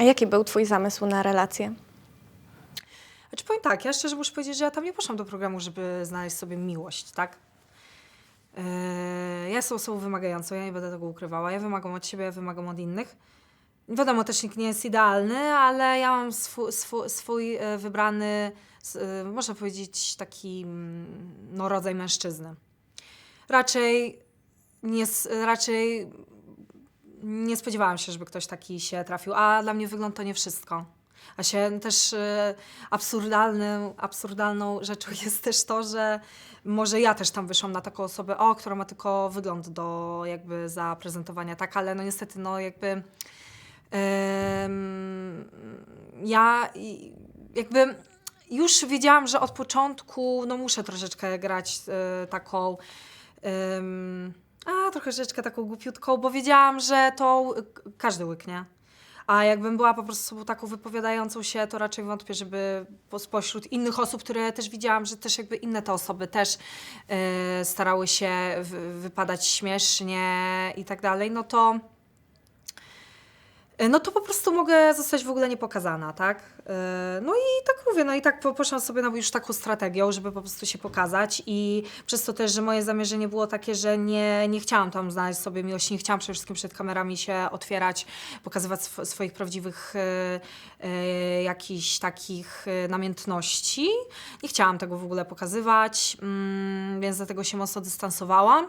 A jaki był Twój zamysł na relację? Znaczy powiem tak, ja szczerze muszę powiedzieć, że ja tam nie poszłam do programu, żeby znaleźć sobie miłość, tak? Yy, ja jestem osobą wymagającą, ja nie będę tego ukrywała. Ja wymagam od siebie, ja wymagam od innych. Wiadomo, też nikt nie jest idealny, ale ja mam swój, swój, e, wybrany, e, można powiedzieć, taki mm, no, rodzaj mężczyzny. Raczej nie, raczej nie spodziewałam się, żeby ktoś taki się trafił, a dla mnie wygląd to nie wszystko. A się też e, absurdalnym, absurdalną rzeczą jest też to, że może ja też tam wyszłam na taką osobę, o, która ma tylko wygląd do jakby zaprezentowania, tak, ale no niestety, no jakby em, ja jakby już wiedziałam, że od początku no muszę troszeczkę grać e, taką em, a troszeczkę taką głupiutką, bo wiedziałam, że to każdy łyknie. A jakbym była po prostu taką wypowiadającą się, to raczej wątpię, żeby po- spośród innych osób, które też widziałam, że też jakby inne te osoby też e, starały się wy, wypadać śmiesznie i tak dalej, no to no to po prostu mogę zostać w ogóle niepokazana, tak? E, No i tak mówię, no i tak po- poszłam sobie na już taką strategią, żeby po prostu się pokazać i przez to też, że moje zamierzenie było takie, że nie, nie chciałam tam znaleźć sobie miłości, nie chciałam przede wszystkim przed kamerami się otwierać, pokazywać sw- swoich prawdziwych e, e, jakichś takich e, namiętności. Nie chciałam tego w ogóle pokazywać, mm, więc dlatego się mocno dystansowałam.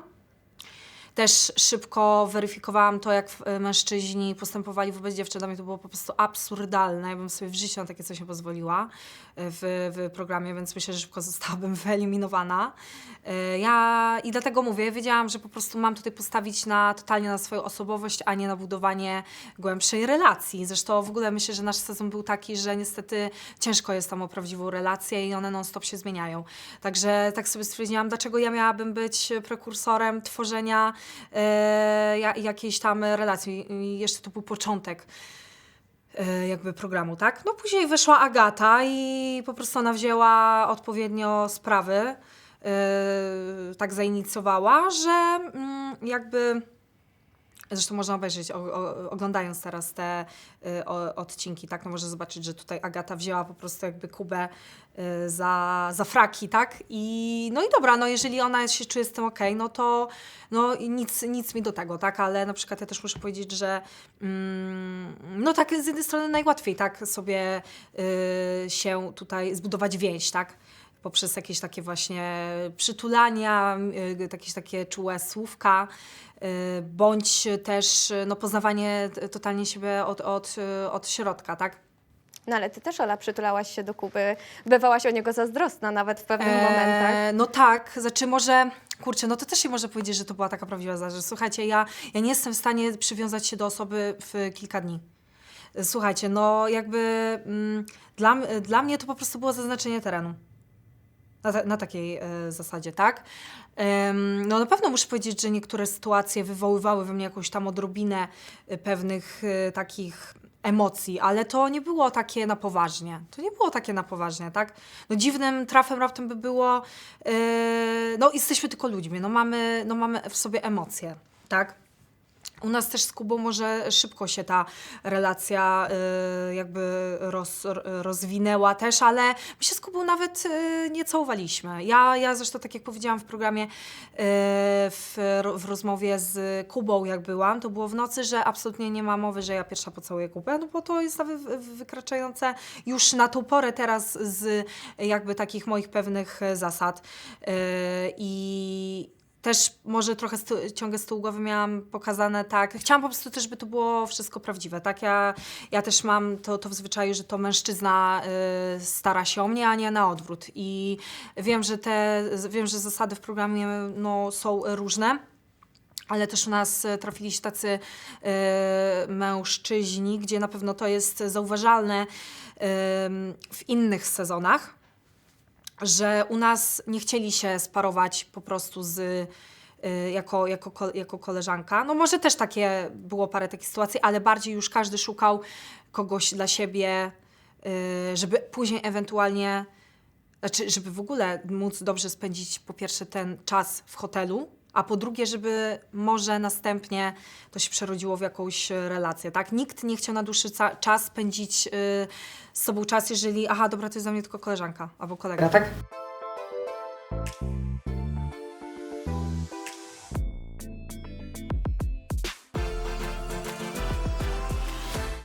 Też szybko weryfikowałam to, jak e, mężczyźni postępowali wobec dziewczyn. Dla mnie to było po prostu absurdalne. Ja bym sobie w życiu na takie coś nie pozwoliła e, w, w programie, więc myślę, że szybko zostałabym wyeliminowana. E, Ja i dlatego mówię, wiedziałam, że po prostu mam tutaj postawić na totalnie na swoją osobowość, a nie na budowanie głębszej relacji. Zresztą w ogóle myślę, że nasz sezon był taki, że niestety ciężko jest tam o prawdziwą relację i one non-stop się zmieniają. Także tak sobie stwierdziłam, dlaczego ja miałabym być prekursorem tworzenia e, ja- jakiejś tam relacji. Jeszcze to był początek e, jakby programu, tak? No później wyszła Agata i po prostu ona wzięła odpowiednio sprawy, e, tak zainicjowała, że mm, jakby Zresztą można obejrzeć, o, o, oglądając teraz te y, o, odcinki, tak, no można zobaczyć, że tutaj Agata wzięła po prostu jakby Kubę y, za, za fraki, tak, i no i dobra, no jeżeli ona się czuje z tym okej, no to no nic, nic mi do tego, tak, ale na przykład ja też muszę powiedzieć, że mm, no tak z jednej strony najłatwiej, tak, sobie y, się tutaj zbudować więź, tak, poprzez jakieś takie właśnie przytulania, y, jakieś takie czułe słówka, y, bądź też y, no, poznawanie totalnie siebie od, od, od środka, tak? No ale Ty też, Ola, przytulałaś się do Kuby. Bywałaś o niego zazdrosna nawet w pewnych momentach. Eee, No tak, znaczy może, kurczę, no to też się może powiedzieć, że to była taka prawdziwa zazdrość. Słuchajcie, ja, ja nie jestem w stanie przywiązać się do osoby w kilka dni. Słuchajcie, no jakby mm, dla, dla mnie to po prostu było zaznaczenie terenu. Na, na takiej e, zasadzie, tak? Em, no na pewno muszę powiedzieć, że niektóre sytuacje wywoływały we mnie jakąś tam odrobinę e, pewnych e, takich emocji, ale to nie było takie na poważnie. To nie było takie na poważnie, tak? No dziwnym trafem raptem by było, e, no jesteśmy tylko ludźmi, no mamy, no mamy w sobie emocje, tak? U nas też z Kubą może szybko się ta relacja y, jakby roz, rozwinęła też, ale my się z Kubą nawet y, nie całowaliśmy. Ja, ja zresztą, tak jak powiedziałam w programie, y, w, w rozmowie z Kubą jak byłam, to było w nocy, że absolutnie nie ma mowy, że ja pierwsza pocałuję Kubę, no bo to jest nawet wy- wykraczające już na tą porę teraz z jakby takich moich pewnych zasad. Y, I też może trochę ty- ciągle z tyłu głowy miałam pokazane tak. Chciałam po prostu też, żeby to było wszystko prawdziwe, tak? Ja, ja też mam to, to w zwyczaju, że to mężczyzna y, stara się o mnie, a nie na odwrót. I wiem, że te, wiem, że zasady w programie no, są różne. Ale też u nas trafili się tacy e, mężczyźni, gdzie na pewno to jest zauważalne em, w innych sezonach, że u nas nie chcieli się sparować po prostu z, y, jako, jako, ko- jako koleżanka. No może też takie, było parę takich sytuacji, ale bardziej już każdy szukał kogoś dla siebie, y, żeby później ewentualnie, znaczy żeby w ogóle móc dobrze spędzić po pierwsze ten czas w hotelu, a po drugie, żeby może następnie to się przerodziło w jakąś relację, tak? Nikt nie chciał na dłuższy czas spędzić y, z sobą czas, jeżeli, aha, dobra, to jest dla mnie tylko koleżanka albo kolega, tak?